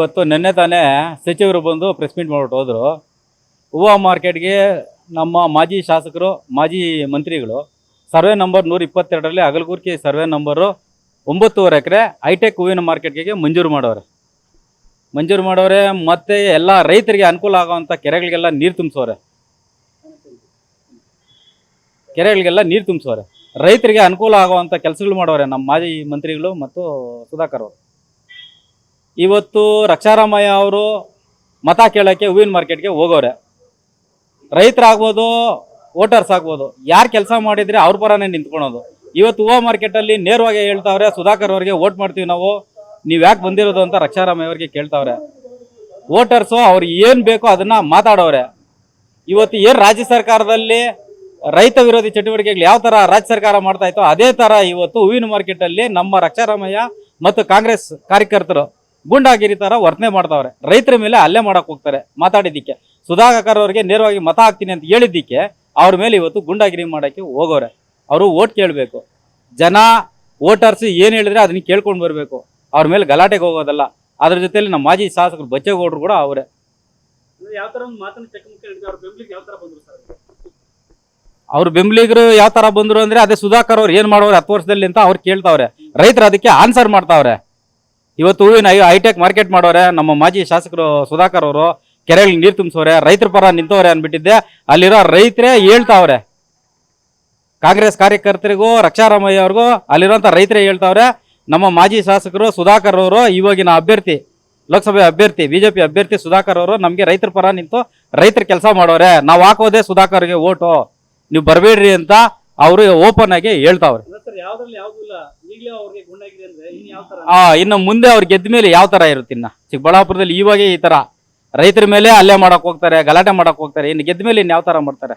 ಇವತ್ತು ನಿನ್ನೆ ತಾನೇ ಸಚಿವರು ಬಂದು ಪ್ರೆಸ್ ಮೀಟ್ ಮಾಡ್ಬಿಟ್ಟು ಹೋದರು. ಹೂವು ಮಾರ್ಕೆಟ್ಗೆ ನಮ್ಮ ಮಾಜಿ ಶಾಸಕರು, ಮಾಜಿ ಮಂತ್ರಿಗಳು, ಸರ್ವೆ ನಂಬರ್ ನೂರ ಇಪ್ಪತ್ತೆರಡರಲ್ಲಿ ಅಗಲಗುರ್ಕಿ ಸರ್ವೆ ನಂಬರು ಒಂಬತ್ತುವರೆ ಎಕರೆ ಹೈಟೆಕ್ ಹೂವಿನ ಮಾರ್ಕೆಟ್ಗೆ ಮಂಜೂರು ಮಾಡೋರು. ಮಂಜೂರು ಮಾಡೋರೆ ಮತ್ತೆ ಎಲ್ಲ ರೈತರಿಗೆ ಅನುಕೂಲ ಆಗೋವಂಥ ಕೆರೆಗಳಿಗೆಲ್ಲ ನೀರು ತುಂಬಿಸೋರೆ. ಕೆರೆಗಳಿಗೆಲ್ಲ ನೀರು ತುಂಬಿಸೋರೆ. ರೈತರಿಗೆ ಅನುಕೂಲ ಆಗುವಂಥ ಕೆಲಸಗಳು ಮಾಡೋರೆ ನಮ್ಮ ಮಾಜಿ ಮಂತ್ರಿಗಳು ಮತ್ತು ಸುಧಾಕರ್ ಅವರು. ಇವತ್ತು ರಕ್ಷಾರಾಮಯ್ಯ ಅವರು ಮತ ಕೇಳೋಕ್ಕೆ ಹೂವಿನ ಮಾರ್ಕೆಟ್ಗೆ ಹೋಗೋರೆ. ರೈತರಾಗ್ಬೋದು ವೋಟರ್ಸ್ ಆಗ್ಬೋದು, ಯಾರು ಕೆಲಸ ಮಾಡಿದರೆ ಅವ್ರ ಪರನೇ ನಿಂತ್ಕೊಳೋದು. ಇವತ್ತು ಹೂವು ಮಾರ್ಕೆಟಲ್ಲಿ ನೇರವಾಗಿ ಹೇಳ್ತಾವ್ರೆ, ಸುಧಾಕರ್ ಅವ್ರಿಗೆ ವೋಟ್ ಮಾಡ್ತೀವಿ ನಾವು, ನೀವು ಯಾಕೆ ಬಂದಿರೋದು ಅಂತ ರಕ್ಷಾರಾಮಯ್ಯ ಅವರಿಗೆ ಕೇಳ್ತಾವ್ರೆ. ವೋಟರ್ಸು ಅವ್ರು ಏನು ಬೇಕೋ ಅದನ್ನು ಮಾತಾಡೋರೆ ಇವತ್ತು ಏನು ರಾಜ್ಯ ಸರ್ಕಾರದಲ್ಲಿ ರೈತ ವಿರೋಧಿ ಚಟುವಟಿಕೆಗಳು ಯಾವ ಥರ ರಾಜ್ಯ ಸರ್ಕಾರ ಮಾಡ್ತಾ ಇತ್ತೋ ಅದೇ ಥರ ಇವತ್ತು ಹೂವಿನ ಮಾರ್ಕೆಟಲ್ಲಿ ನಮ್ಮ ರಕ್ಷಾರಾಮಯ್ಯ ಮತ್ತು ಕಾಂಗ್ರೆಸ್ ಕಾರ್ಯಕರ್ತರು ಗೂಂಡಾಗಿರಿ ಥರ ವರ್ತನೆ ಮಾಡ್ತಾವ್ರೆ. ರೈತರ ಮೇಲೆ ಹಲ್ಲೆ ಮಾಡಕ್ ಹೋಗ್ತಾರೆ ಮಾತಾಡಿದ್ದಕ್ಕೆ. ಸುಧಾಕರ್ ಅವ್ರಿಗೆ ನೇರವಾಗಿ ಮತ ಹಾಕ್ತೀನಿ ಅಂತ ಹೇಳಿದ್ದಕ್ಕೆ ಅವ್ರ ಮೇಲೆ ಇವತ್ತು ಗುಂಡಾಗಿರಿ ಮಾಡೋಕ್ಕೆ ಹೋಗೋರೆ ಅವರು ಓಟ್ ಕೇಳಬೇಕು. ಜನ ವೋಟರ್ಸ್ ಏನು ಹೇಳಿದ್ರೆ ಅದನ್ನ ಕೇಳ್ಕೊಂಡು ಬರಬೇಕು. ಅವ್ರ ಮೇಲೆ ಗಲಾಟೆಗೆ ಹೋಗೋದಲ್ಲ. ಅದ್ರ ಜೊತೆಲಿ ನಮ್ಮ ಮಾಜಿ ಶಾಸಕರು ಬಚ್ಚೇಗೌಡರು ಕೂಡ ಅವರೇ. ಯಾವ ಥರ ಮಾತನ್ನು ಯಾವ ತರ ಬಂದ್ರು ಸರ್? ಅವ್ರ ಬೆಂಬಲಿಗರು ಯಾವ ತರ ಬಂದ್ರು ಅಂದ್ರೆ ಅದೇ ಸುಧಾಕರ್ ಅವ್ರು ಏನ್ ಮಾಡೋರು ಹತ್ತು ವರ್ಷದಲ್ಲಿ ಅಂತ ಅವ್ರು ಕೇಳ್ತಾವ್ರೆ. ರೈತರು ಅದಕ್ಕೆ ಆನ್ಸರ್ ಮಾಡ್ತಾವ್ರೆ. ಇವತ್ತು ಹೂವಿನ ಹೈಟೆಕ್ ಮಾರ್ಕೆಟ್ ಮಾಡೋರೆ, ನಮ್ಮ ಮಾಜಿ ಶಾಸಕರು ಸುಧಾಕರ್ ಅವರು ಕೆರೆಗಳಿಗೆ ನೀರು ತುಂಬಿಸೋರೆ, ರೈತರ ಪರ ನಿಂತವ್ರೆ ಅನ್ಬಿಟ್ಟಿದ್ದೆ. ಅಲ್ಲಿರೋ ರೈತರೇ ಹೇಳ್ತಾವ್ರೆ. ಕಾಂಗ್ರೆಸ್ ಕಾರ್ಯಕರ್ತರಿಗೂ, ರಕ್ಷಾರಾಮಯ್ಯ ಅವ್ರಿಗೂ ಅಲ್ಲಿರೋಂಥ ರೈತರೇ ಹೇಳ್ತಾವ್ರೆ. ನಮ್ಮ ಮಾಜಿ ಶಾಸಕರು ಸುಧಾಕರ್ ಅವರು, ಇವಾಗಿನ ಅಭ್ಯರ್ಥಿ, ಲೋಕಸಭೆ ಅಭ್ಯರ್ಥಿ, ಬಿಜೆಪಿ ಅಭ್ಯರ್ಥಿ ಸುಧಾಕರ್ ಅವರು ನಮಗೆ ರೈತರ ಪರ ನಿಂತು ರೈತರ ಕೆಲಸ ಮಾಡೋರೆ. ನಾವು ಹಾಕೋದೇ ಸುಧಾಕರ್ಗೆ ಓಟು. ನೀವು ಬರಬೇಡ್ರಿ ಅಂತ ಅವರು ಓಪನ್ ಆಗಿ ಹೇಳ್ತಾವ್ರೆ. ಆ, ಇನ್ನು ಮುಂದೆ ಅವ್ರು ಗೆದ್ದ ಮೇಲೆ ಯಾವ ತರ ಇರುತ್ತೆ ಇನ್ನ? ಚಿಕ್ಕಬಳ್ಳಾಪುರದಲ್ಲಿ ಇವಾಗ ಈ ತರ ರೈತರ ಮೇಲೆ ಅಲ್ಲೇ ಮಾಡಕ್ ಹೋಗ್ತಾರೆ, ಗಲಾಟೆ ಮಾಡಕ್ ಹೋಗ್ತಾರೆ, ಇನ್ನು ಗೆದ್ದ ಮೇಲೆ ಇನ್ ಯಾವ ತರ ಮಾಡ್ತಾರೆ?